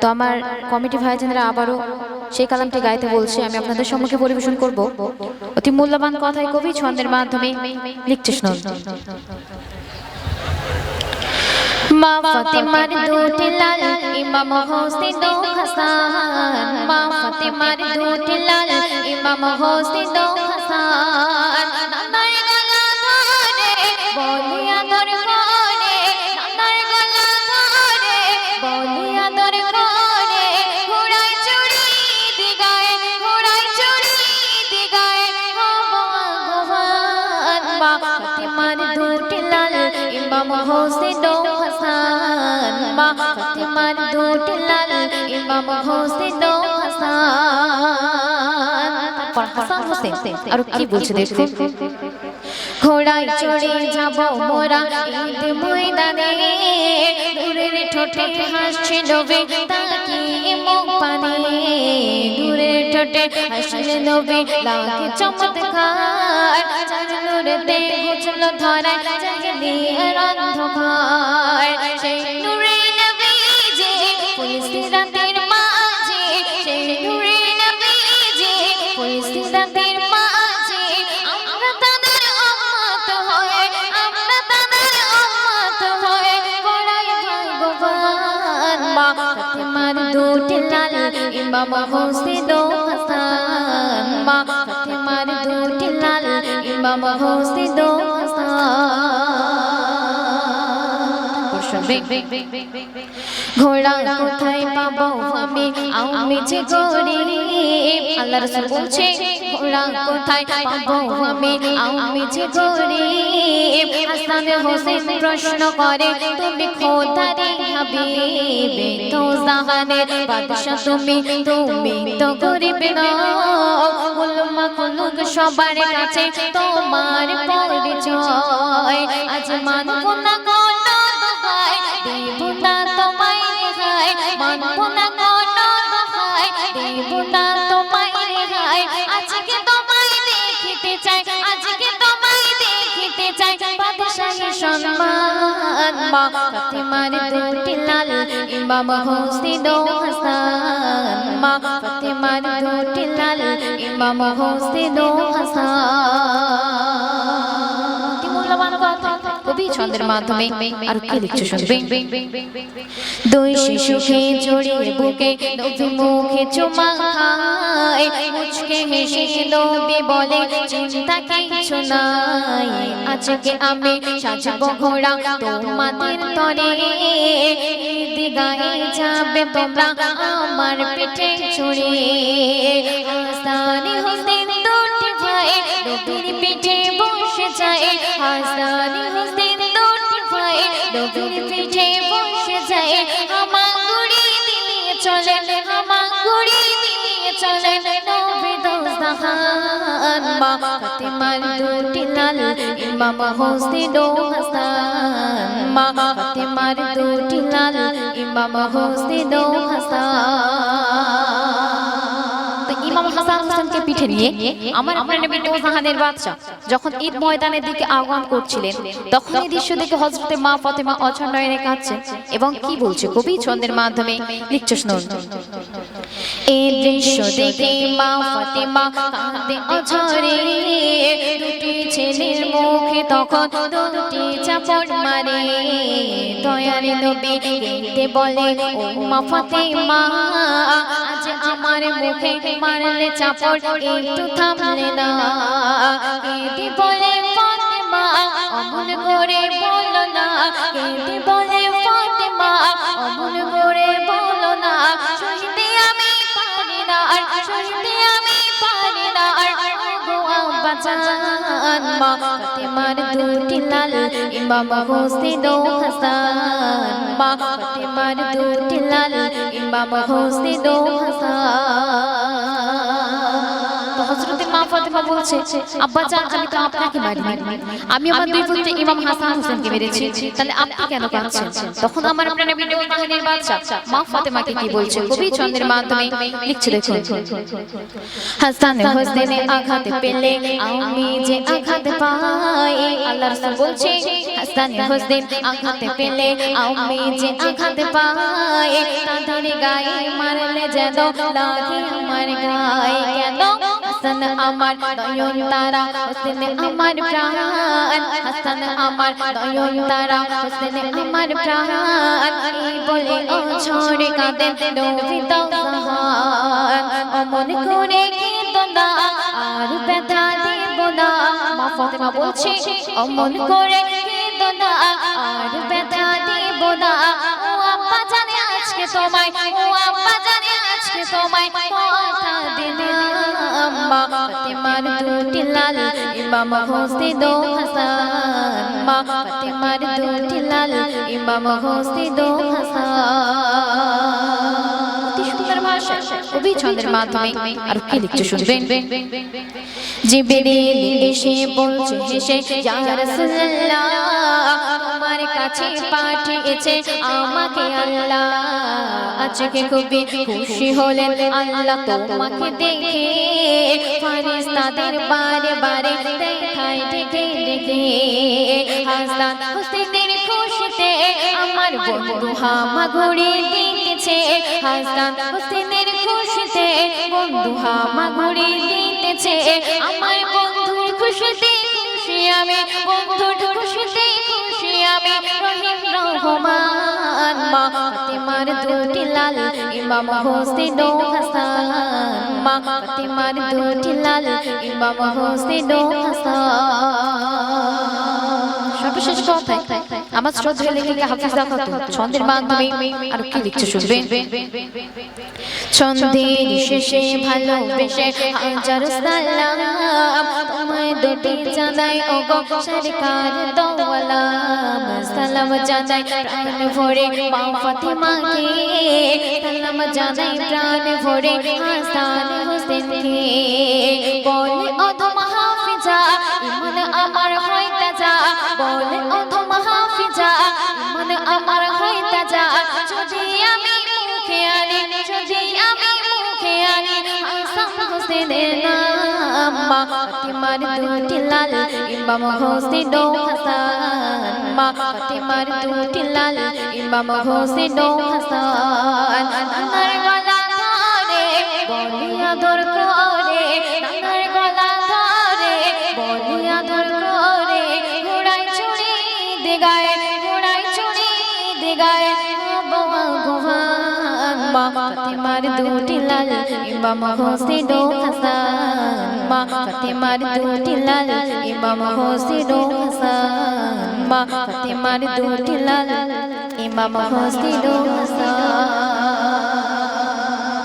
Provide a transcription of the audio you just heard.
তো আমার কমিটি ভাইজানেরা আবারও সেই কালামটি গাইতে বলছে, আমি আপনাদের সম্মুখে পরিবেশন করব। অতি মূল্যবান কথাই কবি ছন্দের মাধ্যমে লিখছে শুনুন মা ফাতেমার দুটি লাল ইমাম হোসেন ও হাসান। মা ফাতেমার দুটি লাল ইমাম হোসেন ও হাসান। মা ফাতেমার দুটি লাল ইমাম হোসেন। হাসান মা ফাতেমার দুটি লাল ইমাম হোসেন। হাসান হাসান হোসেন, আর কি বলছে দেখুন। ঘোড়ায় চড়ে যাব মোরা ঈদ ময়দানে। দূরের ঠোঁটে হাসছে নবে তাকিয়ে মুখ পানে দূরের ঠোঁটে হাসছে নবে লাগে চমৎকার। চাঁদুরতে ঘুচলো ধরায় চাঁদিয়ে অন্ধকার। সেই নূরে নবী যে ফুলসিরাতের মাঝে, সেই নূরে নবী যে ফুলসিরাতের মাঝে, আমরা তাদের উম্মত হয়ে, আমরা তাদের উম্মত হয়ে বড়াই ভগবান। মা ফাতেমার দুটি লাল ইমাম হোসেন হাসান। মা ফাতেমার দুটি লাল ইমাম হোসেন ঘোড়া কোথায় পাবো? আমি যে গরিব আল্লাহ রাসূল বলছে, ঘোড়া কোথায়? পাবো আমি আমি যে গরিব হাসান হোসেন প্রশ্ন করে, তুমি খোদারে হাবিবে তো জাহানের বাদশা তুমি তুমি তো গরিব না উলমা কুলুক সবার কাছে, তোমার পরিচয় আজ মানব না কোনো দোহাই, দেব না তোমায় রেহাই, মানব না মা ফাতেমার দুটি লাল ইমাম হোসেন হাসান মা ফাতেমার দুটি লাল ইমাম হোসেন হাসান। কবি ছন্দের মাধ্যমে আর কি লিখছে শুনবে দুই শিশুকে জড়িয়ে বুকে নবী মুখে চুমা খায়। মুচকে হেসে নবী বলে চিন্তা কিছু নাই। আজকে আমি সাজব ঘোড়া তোমাদের তরে। দিগায়ে যাবে তোমরা আমার পিঠে চড়ে হাসানি হোসেন দুটি ভাই নবীর পিঠে বসে যায়। হোসেন দুটি ভাই নবীর পিঠে বসে যায় আমার গুড়ি দিয়ে চলে আমার গুড়ি দিয়ে চলে নবী দোস্তাহান মা ফাতেমার দুটি লাল ইমাম হোসেন হাসান মা ফাতেমার দুটি লাল ইমাম হোসেন হাসান হোসেনকে পিঠে নিয়ে আমার আপনার নবী নূরজাহানের বাদশা যখন ঈদ ময়দানের দিকে আগমন করছিলেন তখন এই দৃশ্য দেখে হযরতে মা ফাতেমা অছন্নয়নে কাঁদছে এবং কি বলছে? কবি ছন্দের মাধ্যমে লিখছে শুনুন। এই দৃশ্য দেখে মা ফাতেমা কাঁদে অঝরে। দুটি ছেলের মুখে তখন দুটি চাপড় মারে। দয়ার নবী কেঁদে বলে ও মা ফাতেমা আমার মুখে মারলে চাপড়, একটু থামলে না। কেঁদে বলে, ফাতেমা, অমন করে বলো না। কেঁদে বলে, ফাতেমা, অমন করে বলো না। আমি পারি না আর আমি পারি না। আর বাজান মা, ফাতেমার দুটি লাল ইমাম হোসেন হাসান। মা, ফাতেমার দুটি লাল ইমাম হোসেন হাসান ফাতেমা বলছে, আব্বা জান, আমি তো আপনাকে মারিনি। আমি আমার দুই পুত্র ইমাম হাসান হোসেনকে মেরেছি। তাহলে আপনি কেন কাঁদছেন? তখন আমার আপনার নবী জাহানের বাদশা মা ফাতেমাকে কি বলছে? কবি চন্দ্রের মাধ্যমে লিখছে, দেখুন, হাসান হোসেনে আঘাত পেলে আমি যে আঘাত পাই, আল্লাহ রাসূল বলছে, হাসান হোসেন আঘাত পেলে আমি যে আঘাত পাই, তাদের গায়ে মারলে যেন লাগে আমার গায়ে। কেন হাসান আমার নয়ন তারা, হোসেন আমার প্রাণ। হাসান আমার নয়ন তারা, হোসেন আমার প্রাণ। এই বলে ও ঝরে কাঁদেন নবী অমন করে কিন্তু না আর ব্যথা দেব না মা বলছে, অমন করে কিন্তু না আর ব্যথা দেব না ও আব্বা জানে আজকে তোমায়, ও আব্বা জানে আজকে তোমায়। মা ফাতেমার দুটি লাল ইমাম হোসেন হাসান। মা ফাতেমার দুটি লাল ইমাম হোসেন হাসান। কবি ছন্দের মাধ্যমে আর কি লিখছে শুনবেন জিবরিল এসে বলছে, হেসে ইয়া রাসূলুল্লাহ তোমার কাছে পাঠিয়েছে, আমাকে আল্লাহ আজকে খুবই খুশি হলেন। আল্লাহ তোমাকে দেখে ফেরেশতাদের বারে বারে দেখায়, ডেকে ডেকে। হাসান হোসেনের খুশিতে আমার বন্ধু হামা ঘুরে দিতেছে হাসান খুশিতে বন্ধু হামা ঘুরে দিতেছে। আমার বন্ধুর খুশিতে খুশি আমি, বন্ধুর খুশিতে খুশি আমি রহিম রহমান। মা ফাতেমার দুটি লাল ইমাম হোসেন হাসান। মা ফাতেমার দুটি লাল ইমাম হোসেন হাসান। সর্বশেষ কথায় আমার শ্রদ্ধা লেখিকা হাফিজা খাতুন ছন্দের মাধ্যমে আর কি লিখছে শুনবেন ছন্দের শেষে ভালোবেসে হাজার সালাম। তোমায় দুটি জানাই ও গো সরকার দোয়ালাম সালাম জানাই প্রাণ ভরে মা ফাতেমাকে। সালাম জানাই প্রাণ ভরে হাসান হোসেনকে। বলে অধম হাফিজা ইমান আমার আমার হয় তাজা যদি আমি মুখে আনি, যদি আমি মুখে আনি, হাসান হোসেনের মা, ফাতেমার দুটি লাল, ইমাম হোসেন হাসান মা, ফাতেমার দুটি লাল, ইমাম হোসেন হাসান। নানার গলা ধরে বলি আদর দুটি লাল ইমাম হোসেন ও হাসান। মা ফাতেমার দুটি লাল ইমাম হোসেন ও হাসান। মা ফাতেমার দুটি লাল ইমাম হোসেন। ও